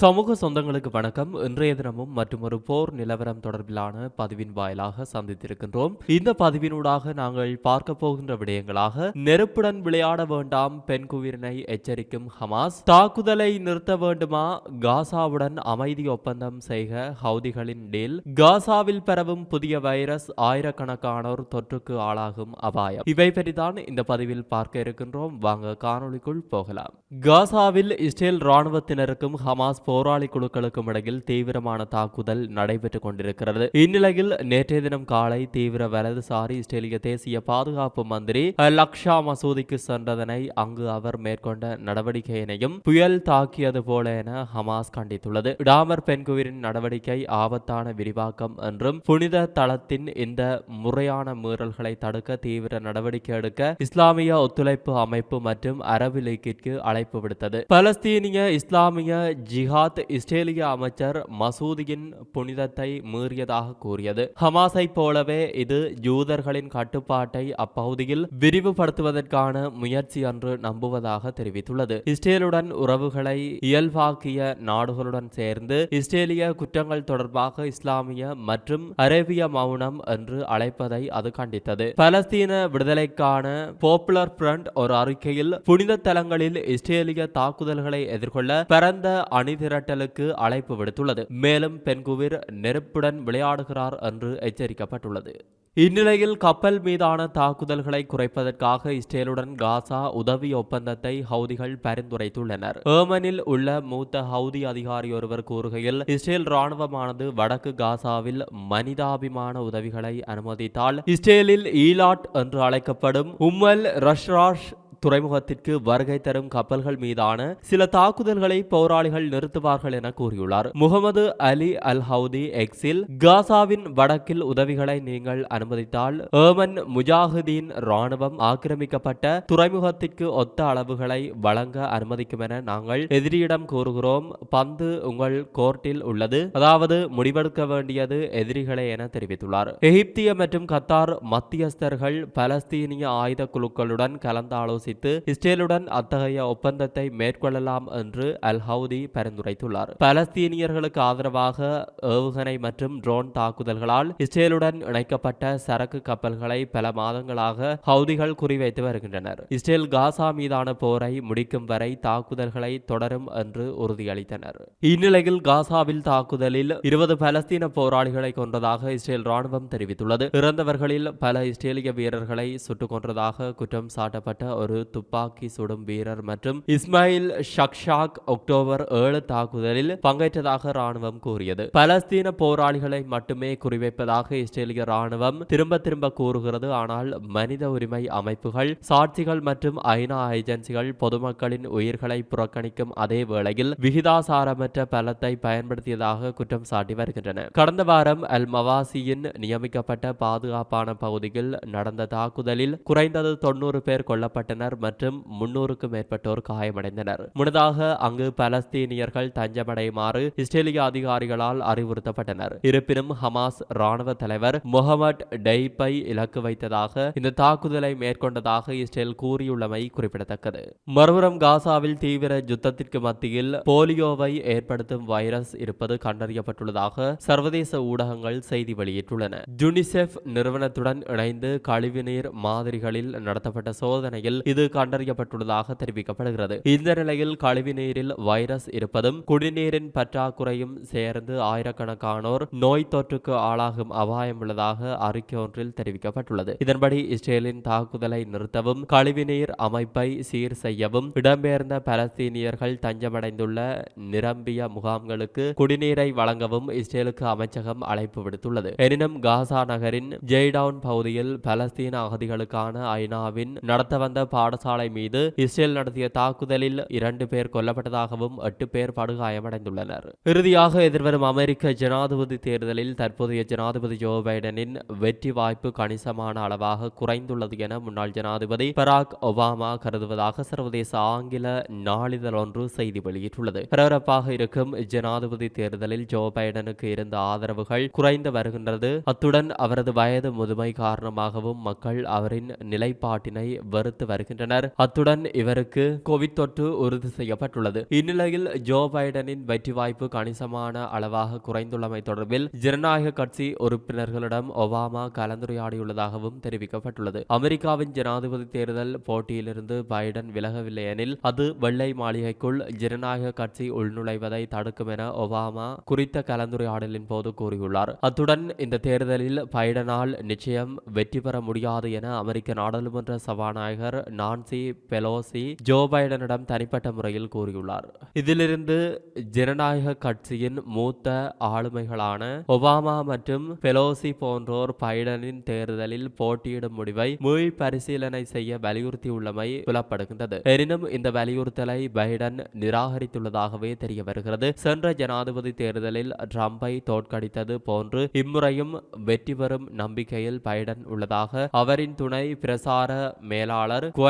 சமூக சொந்தங்களுக்கு வணக்கம். இன்றைய தினமும் மற்றும் ஒரு போர் நிலவரம் தொடர்பிலான பதிவின் வாயிலாக சந்தித்திருக்கின்றோம். இந்த பதிவினூடாக நாங்கள் பார்க்க போகின்ற விடயங்களாக நெருப்புடன் விளையாட வேண்டாம் பெண் குவிரனை எச்சரிக்கும் ஹமாஸ் தாக்குதலை நிறுத்த வேண்டுமா காசாவுடன் அமைதி ஒப்பந்தம் செய்க ஹவுதிகளின் டீல் காசாவில் பரவும் புதிய வைரஸ் ஆயிரக்கணக்கானோர் தொற்றுக்கு ஆளாகும் அபாயம். இவை பற்றிதான் இந்த பதிவில் பார்க்க இருக்கின்றோம். வாங்க காணொளிக்குள் போகலாம். காசாவில் இஸ்ரேல் ராணுவத்தினருக்கும் ஹமாஸ் போராளி குழுக்களுக்கும் இடையில் தீவிரமான தாக்குதல் நடைபெற்றுக் கொண்டிருக்கிறது. இந்நிலையில் நேற்றைய தினம் காலை தீவிர வலதுசாரி இஸ்ரேலிய தேசிய பாதுகாப்பு மந்திரி லக்ஷா மசூதிக்கு சென்றதனை அங்கு அவர் மேற்கொண்ட நடவடிக்கையினையும் புயல் தாக்கியது போல என ஹமாஸ் கண்டித்துள்ளது. டாமர் பென்குவிரின் நடவடிக்கை ஆபத்தான விரிவாக்கம் என்றும் புனித தளத்தின் இந்த முறையான மீறல்களை தடுக்க தீவிர நடவடிக்கை எடுக்க இஸ்லாமிய ஒத்துழைப்பு அமைப்பு மற்றும் அரபு லீக்கிற்கு அழைப்பு விடுத்தது. பலஸ்தீனிய இஸ்லாமிய ஜிஹா ஜிஹாத் இஸ்ரேலிய அமைச்சர் மசூதியின் புனிதத்தை மீறியதாக கூறியது. ஹமாஸை போலவே இது யூதர்களின் கட்டுப்பாட்டை அப்பகுதியில் விரிவுபடுத்துவதற்கான முயற்சி என்று நம்புவதாக தெரிவித்துள்ளது. இஸ்ரேலுடன் உறவுகளை இயல்பாக்கிய நாடுகளுடன் சேர்ந்து இஸ்ரேலிய குற்றங்கள் தொடர்பாக இஸ்லாமிய மற்றும் அரேபிய மௌனம் என்று அழைப்பதை அது கண்டித்தது. பலஸ்தீன விடுதலைக்கான போப்புலர் பிரண்ட் ஒரு அறிக்கையில் புனித தலங்களில் இஸ்ரேலிய தாக்குதல்களை எதிர்கொள்ள பரந்த அணிதிரட்டலுக்கு அழைப்பு விடுத்துள்ளது. மேலும் பெண்குவிர் நெருப்புடன் விளையாடுகிறார் என்று எச்சரிக்கப்பட்டுள்ளது. இந்நிலையில் கப்பல் மீதான தாக்குதல்களை குறைப்பதற்காக இஸ்ரேலுடன் காசா உதவி ஒப்பந்தத்தை ஹவுதிகள் பரிந்துரைத்துள்ளனர். ஏமனில் உள்ள மூத்த ஹவுதி அதிகாரி ஒருவர் கூறுகையில் இஸ்ரேல் ராணுவமானது வடக்கு காசாவில் மனிதாபிமான உதவிகளை அனுமதித்தால் இஸ்ரேலில் ஈலாட் என்று அழைக்கப்படும் உம்மல் ரஷ்ராஷ் துறைமுகத்திற்கு வருகை தரும் கப்பல்கள் மீதான சில தாக்குதல்களை போராளிகள் நிறுத்துவார்கள் என கூறியுள்ளார். முகமது அலி அல் ஹவுதி எக்ஸில் காசாவின் வடக்கில் உதவிகளை நீங்கள் அனுமதித்தால் ஏமன் முஜாஹிதீன் ராணுவம் ஆக்கிரமிக்கப்பட்ட துறைமுகத்திற்கு ஒத்த அளவுகளை வழங்க அனுமதிக்கும் என நாங்கள் எதிரியிடம் கூறுகிறோம். பந்து உங்கள் கோர்ட்டில் உள்ளது. அதாவது முடிவெடுக்க வேண்டியது எதிரிகளே என தெரிவித்துள்ளார். எகிப்திய மற்றும் கத்தார் மத்தியஸ்தர்கள் பலஸ்தீனிய ஆயுத குழுக்களுடன் கலந்தாலோசி ஆலோசி இஸ்ரேலுடன் அத்தகைய ஒப்பந்தத்தை மேற்கொள்ளலாம் என்று அல் ஹவுதி பரிந்துரைத்துள்ளார். பலஸ்தீனியர்களுக்கு ஆதரவாக ஏவுகணை மற்றும் ட்ரோன் தாக்குதல்களால் இஸ்ரேலுடன் இணைக்கப்பட்ட சரக்கு கப்பல்களை பல மாதங்களாக ஹவுதிகள் குறிவைத்து வருகின்றனர். இஸ்ரேல் காசா மீதான போரை முடிக்கும் வரை தாக்குதல்களை தொடரும் என்று உறுதியளித்தனர். இந்நிலையில் காசாவில் தாக்குதலில் இருபது பலஸ்தீன போராளிகளை கொன்றதாக இஸ்ரேல் ராணுவம் தெரிவித்துள்ளது. இறந்தவர்களில் பல இஸ்ரேலிய வீரர்களை சுட்டுக் கொன்றதாக குற்றம் சாட்டப்பட்ட ஒரு துப்பாக்கி சுடும் வீரர் மற்றும் இஸ்மாயில் ஷக்ஷாக் அக்டோபர் ஏழு தாக்குதலில் பங்கேற்றதாக ராணுவம் கூறியது. பலஸ்தீன போராளிகளை மட்டுமே குறிவைப்பதாக இஸ்ரேலிய ராணுவம் திரும்ப திரும்ப கூறுகிறது. ஆனால் மனித உரிமை அமைப்புகள் சாட்சிகள் மற்றும் ஐநா ஏஜென்சிகள் பொதுமக்களின் உயிர்களை புறக்கணிக்கும் அதே வேளையில் விகிதாசாரமற்ற பலத்தை பயன்படுத்தியதாக குற்றம் சாட்டி வருகின்றன. கடந்த வாரம் அல் மவாசியின் நியமிக்கப்பட்ட பாதுகாப்பான பகுதியில் நடந்த தாக்குதலில் குறைந்தது தொன்னூறு பேர் கொல்லப்பட்டனர். மற்றும் முன்னூறுக்கும் மேற்பட்டோர் காயமடைந்தனர். முன்னதாக அங்கு பலஸ்தீனியர்கள் தஞ்சமடையுமாறு இஸ்ரேலிய அதிகாரிகளால் அறிவுறுத்தப்பட்டனர். இருப்பினும் ஹமாஸ் ராணுவ தலைவர் முகமது டெய்பை இலக்கு வைத்ததாக இந்த தாக்குதலை மேற்கொண்டதாக இஸ்ரேல் கூறியுள்ளமை குறிப்பிடத்தக்கது. மறுபுறம் காசாவில் தீவிர யுத்தத்திற்கு மத்தியில் போலியோவை ஏற்படுத்தும் வைரஸ் இருப்பது கண்டறியப்பட்டுள்ளதாக சர்வதேச ஊடகங்கள் செய்தி வெளியிட்டுள்ளன. யுனிசெஃப் நிறுவனத்துடன் இணைந்து கழிவுநீர் மாதிரிகளில் நடத்தப்பட்ட சோதனையில் இது இது கண்டறியப்பட்டுள்ளதாக தெரிவிக்கப்படுகிறது. இந்த நிலையில் கழிவு நீரில் வைரஸ் இருப்பதும் குடிநீரின் பற்றாக்குறையும் சேர்ந்து ஆயிரக்கணக்கானோர் நோய் தொற்றுக்கு ஆளாகும் அபாயம் உள்ளதாக அறிக்கை ஒன்றில் தெரிவிக்கப்பட்டுள்ளது. இதன்படி இஸ்ரேலின் தாக்குதலை நிறுத்தவும் கழிவுநீர் அமைப்பை சீர் செய்யவும் இடம்பெயர்ந்த பலஸ்தீனியர்கள் தஞ்சமடைந்துள்ள நிரம்பிய முகாம்களுக்கு குடிநீரை வழங்கவும் இஸ்ரேலுக்கு அமைச்சகம் அழைப்பு விடுத்துள்ளது. எனினும் காசா நகரின் ஜெய்டவுன் பகுதியில் பலஸ்தீன அகதிகளுக்கான ஐநாவின் நடத்த வந்த பாட பாடசாலை மீது இஸ்ரேல் நடத்திய தாக்குதலில் இரண்டு பேர் கொல்லப்பட்டதாகவும் எட்டு பேர் படுகாயமடைந்துள்ளனர். இறுதியாக எதிர்வரும் அமெரிக்க ஜனாதிபதி தேர்தலில் தற்போதைய ஜனாதிபதி ஜோ பைடனின் வெற்றி வாய்ப்பு கணிசமான அளவாக குறைந்துள்ளது என முன்னாள் ஜனாதிபதி பராக் ஒபாமா கருதுவதாக சர்வதேச ஆங்கில நாளிதழ் ஒன்று செய்தி வெளியிட்டுள்ளது. பரபரப்பாக இருக்கும் ஜனாதிபதி தேர்தலில் ஜோ பைடனுக்கு இருந்த ஆதரவுகள் குறைந்து வருகின்றது. அத்துடன் அவரது வயது முதுமை காரணமாகவும் மக்கள் அவரின் நிலைப்பாட்டினை வெறுத்து வருகிறது வருகின்றனர் அத்துடன் இவருக்கு கோவிட் தொற்று உறுதி செய்யப்பட்டுள்ளது. இந்நிலையில் ஜோ பைடனின் வெற்றி வாய்ப்பு கணிசமான அளவாக குறைந்துள்ளமை தொடர்பில் ஜனநாயக கட்சி உறுப்பினர்களிடம் ஒபாமா கலந்துரையாடியுள்ளதாகவும் தெரிவிக்கப்பட்டுள்ளது. அமெரிக்காவின் ஜனாதிபதி தேர்தல் போட்டியிலிருந்து பைடன் விலகவில்லை எனில் அது வெள்ளை மாளிகைக்குள் ஜனநாயக கட்சி உள்நுழைவதை தடுக்கும் என ஒபாமா குறித்த கலந்துரையாடலின் போது கூறியுள்ளார். அத்துடன் இந்த தேர்தலில் பைடனால் நிச்சயம் வெற்றி பெற முடியாது என அமெரிக்க நாடாளுமன்ற சபாநாயகர் நான்சி பெலோசி ஜோ பைடனிடம் தனிப்பட்ட முறையில் கூறியுள்ளார். இதிலிருந்து ஜனநாயக கட்சியின் மூத்த ஆளுமைகளான ஒபாமா மற்றும் பெலோசி போன்றோர் பைடனின் தேர்தலில் போட்டியிடும் முடிவை மீள் பரிசீலனை செய்ய வலியுறுத்தியுள்ளமை புலப்படுகின்றது. எனினும் இந்த வலியுறுத்தலை பைடன் நிராகரித்துள்ளதாகவே தெரிய வருகிறது சென்ற ஜனாதிபதி தேர்தலில் ட்ரம்பை தோற்கடித்தது போன்று இம்முறையும் வெற்றி பெறும் நம்பிக்கையில் பைடன் உள்ளதாக அவரின் துணை பிரசார மேலாளர் குவ